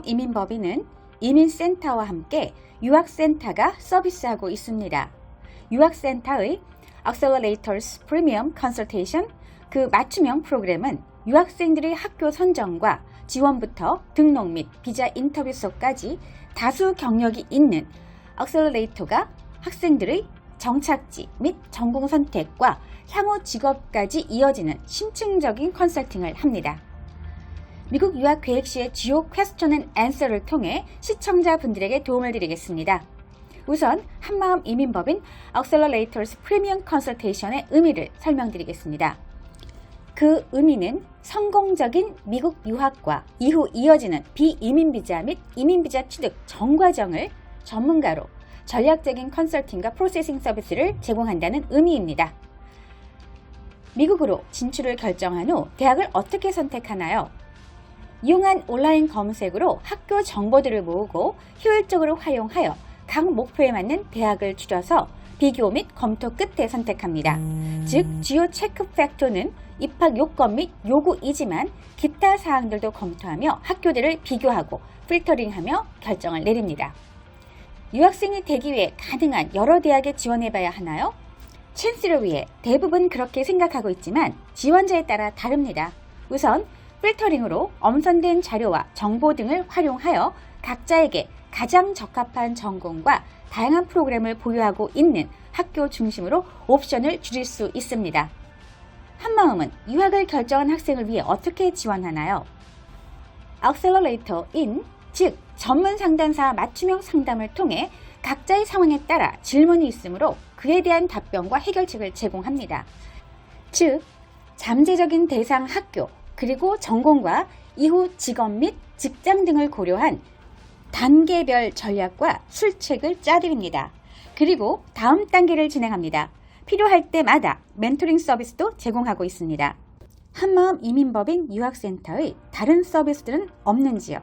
한마음 이민법인은 이민센터와 함께 유학센터가 서비스하고 있습니다. 유학센터의 Accelerators Premium Consultation 그 맞춤형 프로그램은 유학생들의 학교 선정과 지원부터 등록 및 비자 인터뷰 수업까지 다수 경력이 있는 액셀러레이터가 학생들의 정착지 및 전공 선택과 향후 직업까지 이어지는 심층적인 컨설팅을 합니다. 미국 유학 계획 시의 주요 퀘스천 앤 앤서를 통해 시청자분들에게 도움을 드리겠습니다. 우선 한마음 이민법인 Accelerators Premium Consultation의 의미를 설명드리겠습니다. 그 의미는 성공적인 미국 유학과 이후 이어지는 비이민 비자 및 이민 비자 취득 전 과정을 전문가로 전략적인 컨설팅과 프로세싱 서비스를 제공한다는 의미입니다. 미국으로 진출을 결정한 후 대학을 어떻게 선택하나요? 이용한 온라인 검색으로 학교 정보들을 모으고 효율적으로 활용하여 각 목표에 맞는 대학을 추려서 비교 및 검토 끝에 선택합니다. 즉, 주요 체크 팩터는 입학 요건 및 요구이지만 기타 사항들도 검토하며 학교들을 비교하고 필터링하며 결정을 내립니다. 유학생이 되기 위해 가능한 여러 대학에 지원해봐야 하나요? 찬스를 위해 대부분 그렇게 생각하고 있지만 지원자에 따라 다릅니다. 우선 필터링으로 엄선된 자료와 정보 등을 활용하여 각자에게 가장 적합한 전공과 다양한 프로그램을 보유하고 있는 학교 중심으로 옵션을 줄일 수 있습니다. 한마음은 유학을 결정한 학생을 위해 어떻게 지원하나요? Accelerator 즉 전문 상담사 맞춤형 상담을 통해 각자의 상황에 따라 질문이 있으므로 그에 대한 답변과 해결책을 제공합니다. 즉, 잠재적인 대상 학교, 그리고 전공과 이후 직업 및 직장 등을 고려한 단계별 전략과 술책을 짜드립니다. 그리고 다음 단계를 진행합니다. 필요할 때마다 멘토링 서비스도 제공하고 있습니다. 한마음 이민법인 유학센터의 다른 서비스들은 없는지요?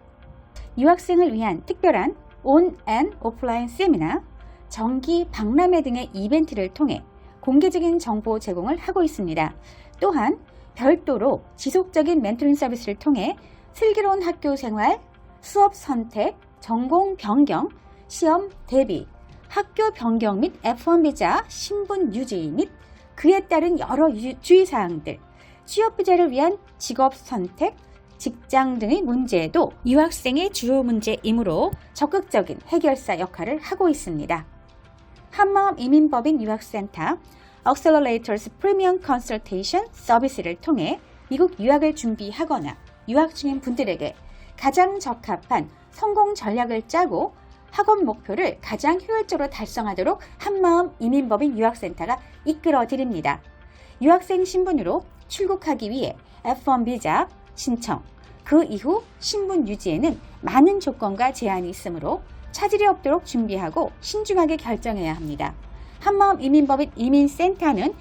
유학생을 위한 특별한 온앤 오프라인 세미나, 정기 박람회 등의 이벤트를 통해 공개적인 정보 제공을 하고 있습니다. 또한 별도로 지속적인 멘토링 서비스를 통해 슬기로운 학교 생활, 수업 선택, 전공 변경, 시험 대비, 학교 변경 및 F1 비자, 신분 유지 및 그에 따른 여러 유- 주의사항들, 취업 비자를 위한 직업 선택, 직장 등의 문제에도 유학생의 주요 문제이므로 적극적인 해결사 역할을 하고 있습니다. 한마음 이민법인 유학센터 Accelerators Premium Consultation 서비스를 통해 미국 유학을 준비하거나 유학 중인 분들에게 가장 적합한 성공 전략을 짜고 학업 목표를 가장 효율적으로 달성하도록 한마음 이민법인 유학센터가 이끌어 드립니다. 유학생 신분으로 출국하기 위해 F1 비자 신청, 그 이후 신분 유지에는 많은 조건과 제한이 있으므로 차질이 없도록 준비하고 신중하게 결정해야 합니다. 한마음 이민법인 이민센터는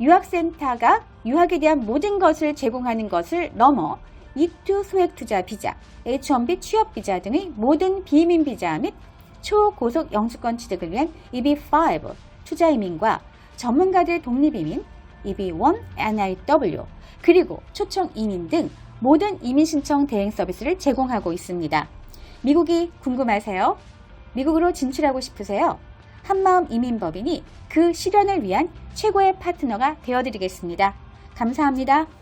유학센터가 유학에 대한 모든 것을 제공하는 것을 넘어 이투 소액 투자 비자, H1B 취업 비자 등의 모든 비이민 비자 및 초고속 영주권 취득을 위한 EB5 투자 이민과 전문가들 독립 이민, EB1 NIW 그리고 초청 이민 등 모든 이민 신청 대행 서비스를 제공하고 있습니다. 미국이 궁금하세요? 미국으로 진출하고 싶으세요? 한마음 이민법인이 그 실현을 위한 최고의 파트너가 되어드리겠습니다. 감사합니다.